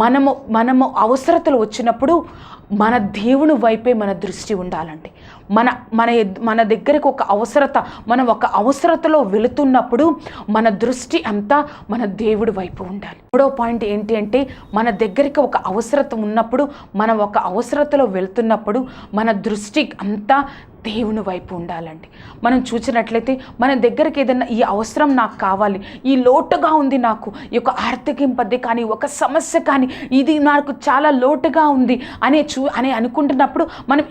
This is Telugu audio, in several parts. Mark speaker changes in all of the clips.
Speaker 1: మనము మనము అవసరతలు వచ్చినప్పుడు మన దేవుని వైపే మన దృష్టి ఉండాలండి. మన మన మన దగ్గరకు ఒక అవసరత మనం ఒక అవసరతలో వెళుతున్నప్పుడు మన దృష్టి అంతా మన దేవుడి వైపు ఉండాలి. మూడో పాయింట్ ఏంటి అంటే మన దగ్గరికి ఒక అవసరత ఉన్నప్పుడు మనం ఒక అవసరతలో వెళుతున్నప్పుడు మన దృష్టి అంతా దేవుని వైపు ఉండాలండి. మనం చూసినట్లయితే మన దగ్గరికి ఏదైనా ఈ అవసరం నాకు కావాలి ఈ లోటుగా ఉంది నాకు ఈ యొక్క ఆర్థిక కానీ ఒక సమస్య కానీ ఇది నాకు చాలా లోటుగా ఉంది అనే చూ అని అనుకుంటున్నప్పుడు మనం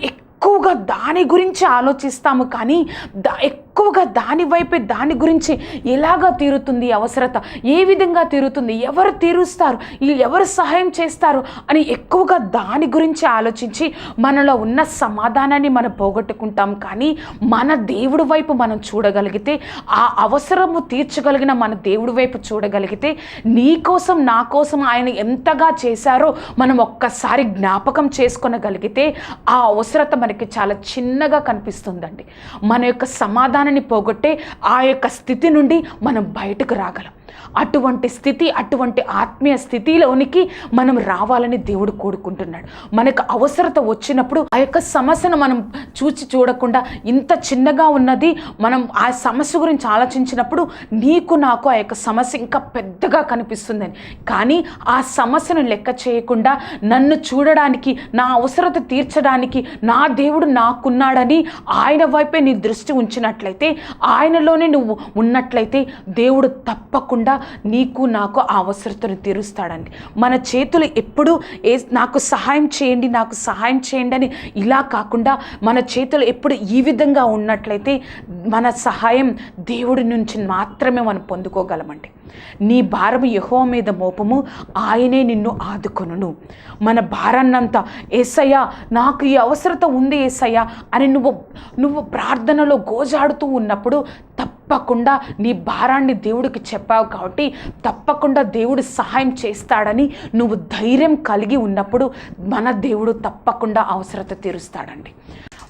Speaker 1: ఎక్కువగా దాని గురించి ఆలోచిస్తాము కానీ దా ఎక్కువగా దాని వైపే దాని గురించి ఎలాగా తీరుతుంది అవసరత? ఏ విధంగా తీరుతుంది? ఎవరు తీరుస్తారు? ఎవరు సహాయం చేస్తారు? అని ఎక్కువగా దాని గురించి ఆలోచించి మనలో ఉన్న సమాధానాన్ని మనం పోగొట్టుకుంటాం కానీ మన దేవుడి వైపు మనం చూడగలిగితే ఆ అవసరము తీర్చగలిగిన మన దేవుడి వైపు చూడగలిగితే నీ కోసం నా కోసం ఆయన ఎంతగా చేశారో మనం ఒక్కసారి జ్ఞాపకం చేసుకొనగలిగితే ఆ అవసరత మనకి చాలా చిన్నగా కనిపిస్తుందండి. మన యొక్క సమాధానాన్ని పోగొట్టే ఆ యొక్క స్థితి నుండి మనం బయటకు రాగలం. అటువంటి స్థితి అటువంటి ఆత్మీయ స్థితిలోనికి మనం రావాలని దేవుడు కోరుకుంటున్నాడు. మనకు అవసరత వచ్చినప్పుడు ఆ యొక్క సమస్యను మనం చూచి చూడకుండా ఇంత చిన్నగా ఉన్నది మనం ఆ సమస్య గురించి ఆలోచించినప్పుడు నీకు నాకు ఆ యొక్క సమస్య ఇంకా పెద్దగా కనిపిస్తుందని. కానీ ఆ సమస్యను లెక్క చేయకుండా నన్ను చూడడానికి నా అవసరత తీర్చడానికి నా దేవుడు నాకున్నాడని ఆయన వైపే నీ దృష్టి ఉంచినట్లయితే ఆయనలోనే నువ్వు ఉన్నట్లయితే దేవుడు తప్పకుండా నీకు నాకు ఆ అవసరతను తీరుస్తాడండి. మన చేతులు ఎప్పుడు ఏ నాకు సహాయం చేయండి నాకు సహాయం చేయండి అని ఇలా కాకుండా మన చేతులు ఎప్పుడు ఈ విధంగా ఉన్నట్లయితే మన సహాయం దేవుడి నుంచి మాత్రమే మనం పొందుకోగలమండి. నీ భారం యహో మీద మోపము ఆయనే నిన్ను ఆదుకొనును. మన భారాన్నంతా ఏసయ్యా నాకు ఈ అవసరత ఉంది ఏసయ్యా అని నువ్వు నువ్వు ప్రార్థనలో గోజాడుతూ ఉన్నప్పుడు తప్పకుండా నీ భారాన్ని దేవుడికి చెప్పావు కాబట్టి తప్పకుండా దేవుడు సహాయం చేస్తాడని నువ్వు ధైర్యం కలిగి ఉన్నప్పుడు మన దేవుడు తప్పకుండా అవసరత తీరుస్తాడండి.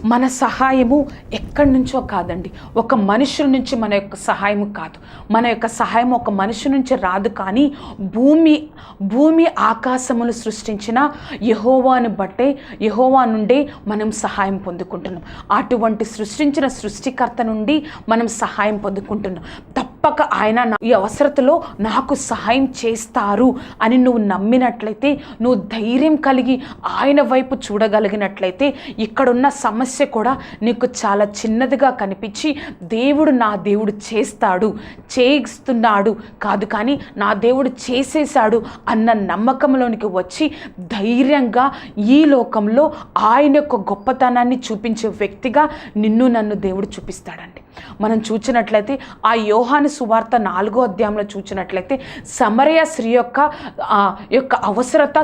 Speaker 1: మన సహాయము ఎక్కడి నుంచో కాదండి. ఒక మనుషుల నుంచి మన యొక్క సహాయము కాదు. మన యొక్క సహాయం ఒక మనిషి నుంచి రాదు కానీ భూమి భూమి ఆకాశములు సృష్టించిన యహోవాను బట్టే యహోవా నుండే మనం సహాయం పొందుకుంటున్నాం. అటువంటి సృష్టించిన సృష్టికర్త నుండి మనం సహాయం పొందుకుంటున్నాం. తప్పక ఆయన ఈ అవసరతలో నాకు సహాయం చేస్తారు అని నువ్వు నమ్మినట్లయితే నువ్వు ధైర్యం కలిగి ఆయన వైపు చూడగలిగినట్లయితే ఇక్కడున్న సమస్య కూడా నీకు చాలా చిన్నదిగా కనిపించి దేవుడు నా దేవుడు చేస్తాడు చేయిస్తున్నాడు కాదు కానీ నా దేవుడు చేసేశాడు అన్న నమ్మకంలోనికి వచ్చి ధైర్యంగా ఈ లోకంలో ఆయన యొక్క గొప్పతనాన్ని చూపించే వ్యక్తిగా నిన్ను నన్ను దేవుడు చూపిస్తాడండి. మనం చూచినట్లయితే ఆ యోహాను సువార్త నాలుగో అధ్యాయంలో చూచినట్లయితే సమరయ స్త్రీ యొక్క యొక్క అవసరత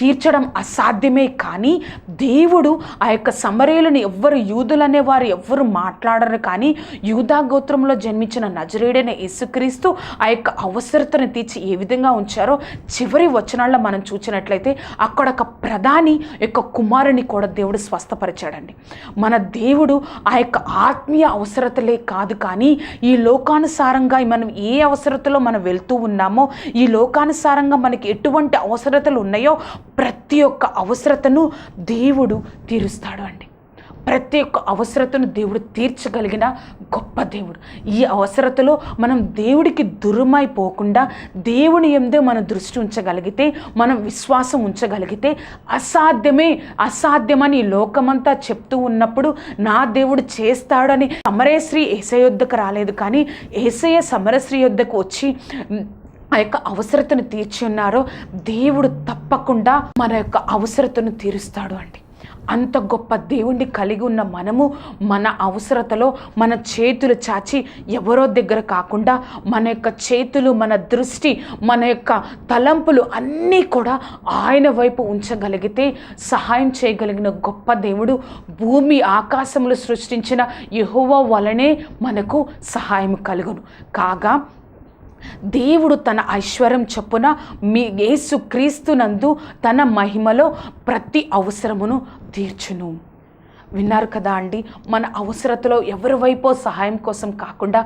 Speaker 1: తీర్చడం అసాధ్యమే కానీ దేవుడు ఆ యొక్క సమరయులను ఎవ్వరు యూదులనే వారు ఎవ్వరు మాట్లాడరు కానీ యూదా గోత్రంలో జన్మించిన నజరేడైన యేసుక్రీస్తు ఆ యొక్క అవసరతను తీర్చి ఏ విధంగా ఉంచారో చివరి వచనాల్లో మనం చూసినట్లయితే అక్కడ ఒక ప్రధాని యొక్క కుమారుని కూడా దేవుడు స్వస్థపరిచాడండి. మన దేవుడు ఆ యొక్క ఆత్మీయ అవసరతలే కాదు కానీ ఈ లోకానుసారంగా మనం ఏ అవసరతలో మనం వెళ్తూ ఉన్నామో ఈ లోకానుసారంగా మనకి ఎటువంటి అవసరతలు ఉన్నాయో ప్రతి ఒక్క అవసరతను దేవుడు తీరుస్తాడు అండి. ప్రతి ఒక్క అవసరతను దేవుడు తీర్చగలిగిన గొప్ప దేవుడు. ఈ అవసరతలో మనం దేవుడికి దూరమైపోకుండా దేవుని ఎందే మన దృష్టి ఉంచగలిగితే మనం విశ్వాసం ఉంచగలిగితే అసాధ్యమే అసాధ్యమని లోకమంతా చెప్తూ ఉన్నప్పుడు నా దేవుడు చేస్తాడని సమరేశ్రీ ఏసయ యొద్దకు రాలేదు. కానీ ఏసయ్య సమరశ్రీ యొద్దకు వచ్చి ఆ యొక్క అవసరతను తీర్చి ఉన్నారో. దేవుడు తప్పకుండా మన యొక్క అవసరతను తీరుస్తాడు అండి. అంత గొప్ప దేవుణ్ణి కలిగి ఉన్న మనము మన అవసరతలో మన చేతులు చాచి ఎవరో దగ్గర కాకుండా మన యొక్క చేతులు మన దృష్టి మన యొక్క తలంపులు అన్నీ కూడా ఆయన వైపు ఉంచగలిగితే సహాయం చేయగలిగిన గొప్ప దేవుడు భూమి ఆకాశములు సృష్టించిన యహోవా వలనే మనకు సహాయం కలుగును. కాగా దేవుడు తన ఐశ్వర్యం చొప్పున మీ యేసు క్రీస్తునందు తన మహిమలో ప్రతి అవసరమును తీర్చును. విన్నారు కదా అండి మన అవసరతలో ఎవరి వైపో సహాయం కోసం కాకుండా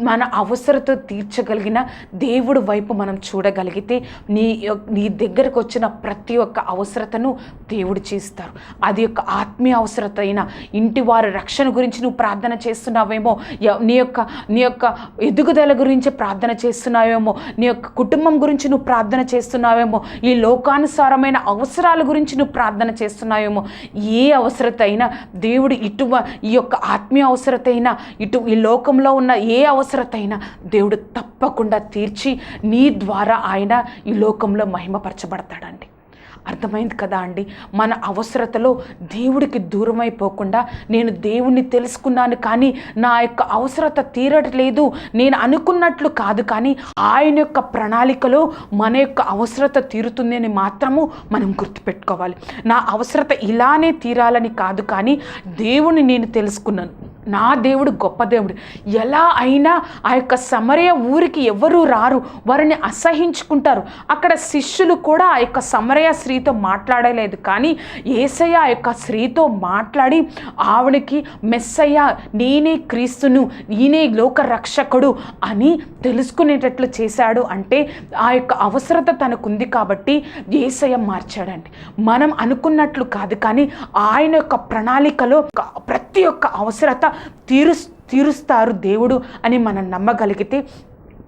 Speaker 1: మన అవసరత తీర్చగలిగిన దేవుడు వైపు మనం చూడగలిగితే నీ నీ దగ్గరకు వచ్చిన ప్రతి ఒక్క అవసరతను దేవుడు చేస్తారు. అది యొక్క ఆత్మీయ అవసరత అయినా ఇంటి వారి రక్షణ గురించి నువ్వు ప్రార్థన చేస్తున్నావేమో నీ యొక్క నీ యొక్క ఎదుగుదల గురించి ప్రార్థన చేస్తున్నావేమో నీ యొక్క కుటుంబం గురించి నువ్వు ప్రార్థన చేస్తున్నావేమో ఈ లోకానుసారమైన అవసరాల గురించి నువ్వు ప్రార్థన చేస్తున్నావేమో ఏ అవసరత అయినా దేవుడు ఇటు ఈ యొక్క ఆత్మీయ అవసరత అయినా ఇటు ఈ లోకంలో ఉన్న ఏ అవసరం అవసరతైన దేవుడు తప్పకుండా తీర్చి నీ ద్వారా ఆయన ఈ లోకంలో మహిమపరచబడతాడండి. అర్థమైంది కదా అండి? మన అవసరతలో దేవుడికి దూరమైపోకుండా నేను దేవుణ్ణి తెలుసుకున్నాను కానీ నా యొక్క అవసరత తీరట్లేదు నేను అనుకున్నట్లు కాదు కానీ ఆయన యొక్క ప్రణాళికలో మన యొక్క అవసరత తీరుతుంది అని మాత్రము మనం గుర్తుపెట్టుకోవాలి. నా అవసరత ఇలానే తీరాలని కాదు కానీ దేవుణ్ణి నేను తెలుసుకున్నాను. నా దేవుడు గొప్ప దేవుడు. ఎలా అయినా ఆ యొక్క సమరయ ఊరికి ఎవరు రారు. వారిని అసహించుకుంటారు. అక్కడ శిష్యులు కూడా ఆ యొక్క సమరయ స్త్రీతో మాట్లాడలేదు. కానీ ఏసయ్య ఆ యొక్క స్త్రీతో మాట్లాడి ఆవిడకి మెస్సయ్య నేనే క్రీస్తును ఈయనే లోక రక్షకుడు అని తెలుసుకునేటట్లు చేశాడు. అంటే ఆ యొక్క అవసరత తనకుంది కాబట్టి ఏసయ్య మార్చాడండి. మనం అనుకున్నట్లు కాదు. కానీ ఆయన యొక్క ప్రణాళికలో ప్రతి ఒక్క అవసరత తీరు తీరుస్తారు దేవుడు అని మనం నమ్మగలిగితే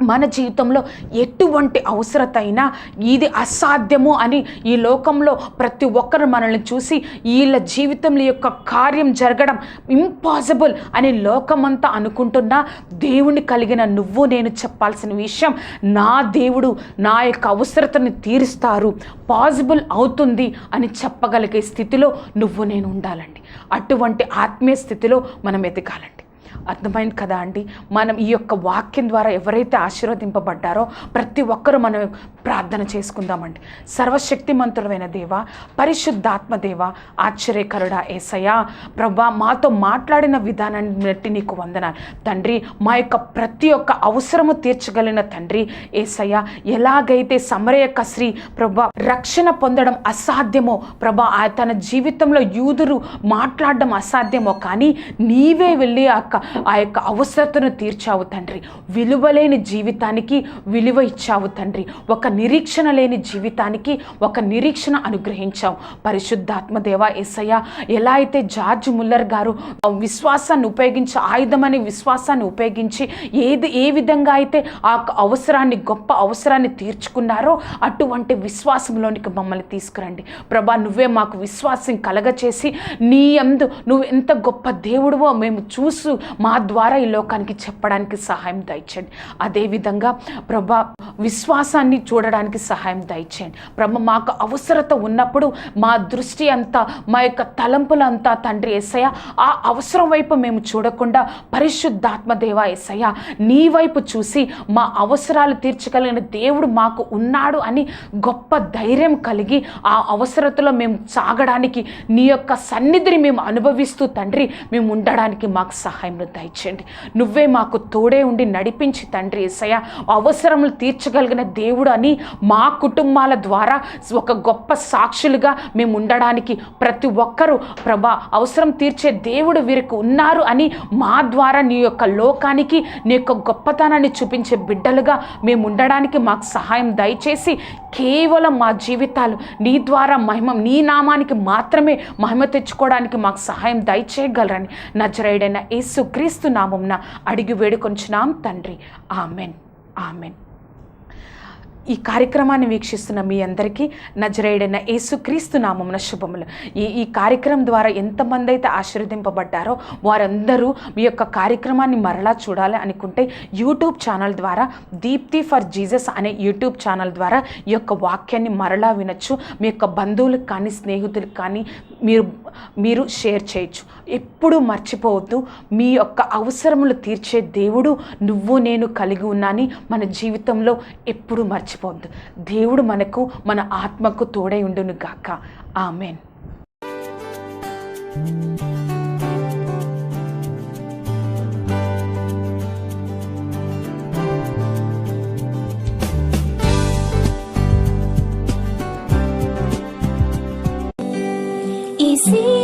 Speaker 1: మన జీవితంలో ఎటువంటి అవసరత అయినా ఇది అసాధ్యము అని ఈ లోకంలో ప్రతి ఒక్కరు మనల్ని చూసి వీళ్ళ జీవితంలో యొక్క కార్యం జరగడం ఇంపాసిబుల్ అని లోకమంతా అనుకుంటున్నా దేవుని కలిగిన నువ్వు నేను చెప్పాల్సిన విషయం నా దేవుడు నా యొక్క అవసరతని తీరుస్తారు. పాసిబుల్ అవుతుంది అని చెప్పగలిగే స్థితిలో నువ్వు నేను ఉండాలండి. అటువంటి ఆత్మీయ స్థితిలో మనం ఎదగాలండి. అర్థమైంది కదా అండి మనం ఈ యొక్క వాక్యం ద్వారా ఎవరైతే ఆశీర్వదింపబడ్డారో ప్రతి ఒక్కరూ మనం ప్రార్థన చేసుకుందామండి. సర్వశక్తిమంతుడమైన దేవ పరిశుద్ధాత్మ దేవ ఆశ్చర్యకరుడా ఏసయ్యా ప్రభా మాతో మాట్లాడిన విధానాన్ని బట్టి నీకు వందనాలు. తండ్రి మా యొక్క ప్రతి ఒక్క అవసరము తీర్చగలిగిన తండ్రి ఏసయ్య ఎలాగైతే సమర శ్రీ ప్రభా రక్షణ పొందడం అసాధ్యమో ప్రభా ఆ తన జీవితంలో యూదురు మాట్లాడడం అసాధ్యమో కానీ నీవే వెళ్ళి ఆ ఆ యొక్క అవసరతను తీర్చావు తండ్రి. విలువలేని జీవితానికి విలువ ఇచ్చావు తండ్రి. ఒక నిరీక్షణ లేని జీవితానికి ఒక నిరీక్షణ అనుగ్రహించావు. పరిశుద్ధాత్మదేవ ఎస్సయ్య ఎలా అయితే జార్జ్ ముల్లర్ గారు ఆ విశ్వాసాన్ని ఉపయోగించి ఆయుధమని విశ్వాసాన్ని ఉపయోగించి ఏది ఏ విధంగా అయితే ఆ యొక్క అవసరాన్ని గొప్ప అవసరాన్ని తీర్చుకున్నారో అటువంటి విశ్వాసంలోనికి మమ్మల్ని తీసుకురండి. ప్రభా నువ్వే మాకు విశ్వాసం కలగచేసి నీ అందు నువ్వు ఎంత గొప్ప దేవుడువో మేము చూసు మా ద్వారా ఈ లోకానికి చెప్పడానికి సహాయం దయచేయండి. అదేవిధంగా ప్రభా విశ్వాసాన్ని చూడడానికి సహాయం దయచేయండి. ప్రభ మాకు అవసరత ఉన్నప్పుడు మా దృష్టి అంతా మా యొక్క తలంపులంతా తండ్రి ఎస్సయ్య ఆ అవసరం వైపు మేము చూడకుండా పరిశుద్ధాత్మ దేవ ఎస్సయ్య నీ వైపు చూసి మా అవసరాలు తీర్చగలిగిన దేవుడు మాకు ఉన్నాడు అని గొప్ప ధైర్యం కలిగి ఆ అవసరతలో మేము సాగడానికి నీ యొక్క సన్నిధిని మేము అనుభవిస్తూ తండ్రి మేము ఉండడానికి మాకు సహాయం దయచేయండి. నువ్వే మాకు తోడే ఉండి నడిపించి తండ్రి ఎస్సయ్య అవసరములు తీర్చగలిగిన దేవుడు అని మా కుటుంబాల ద్వారా ఒక గొప్ప సాక్షులుగా మేము ఉండడానికి ప్రతి ఒక్కరూ ప్రభా అవసరం తీర్చే దేవుడు వీరికి ఉన్నారు అని మా ద్వారా నీ యొక్క లోకానికి నీ యొక్క గొప్పతనాన్ని చూపించే బిడ్డలుగా మేము ఉండడానికి మాకు సహాయం దయచేసి కేవలం మా జీవితాలు నీ ద్వారా మహిమ నీ నామానికి మాత్రమే మహిమ తెచ్చుకోవడానికి మాకు సహాయం దయచేయగలరని నజరేడైన యేసు క్రీస్తు నామంన అడిగి వేడుకొంచున్నాం తండ్రి. ఆమెన్. ఆమెన్. ఈ కార్యక్రమాన్ని వీక్షిస్తున్న మీ అందరికీ నజరేయుడైన యేసుక్రీస్తు నామమున శుభములు. ఈ ఈ కార్యక్రమం ద్వారా ఎంతమంది అయితే ఆశీర్వదింపబడ్డారో వారందరూ మీ యొక్క కార్యక్రమాన్ని మరలా చూడాలి అనుకుంటే యూట్యూబ్ ఛానల్ ద్వారా దీప్తి ఫర్ జీసస్ అనే యూట్యూబ్ ఛానల్ ద్వారా ఈ యొక్క వాక్యాన్ని మరలా వినొచ్చు. మీ యొక్క బంధువులకు కానీ స్నేహితులకు కానీ మీరు మీరు షేర్ చేయొచ్చు. ఎప్పుడు మర్చిపోవద్దు. మీ యొక్క అవసరములు తీర్చే దేవుడు నువ్వు నేను కలిగి ఉన్నాని మన జీవితంలో ఎప్పుడు మర్చిపోవద్దు. దేవుడు మనకు మన ఆత్మకు తోడై ఉండును గాక ఆమెన్. see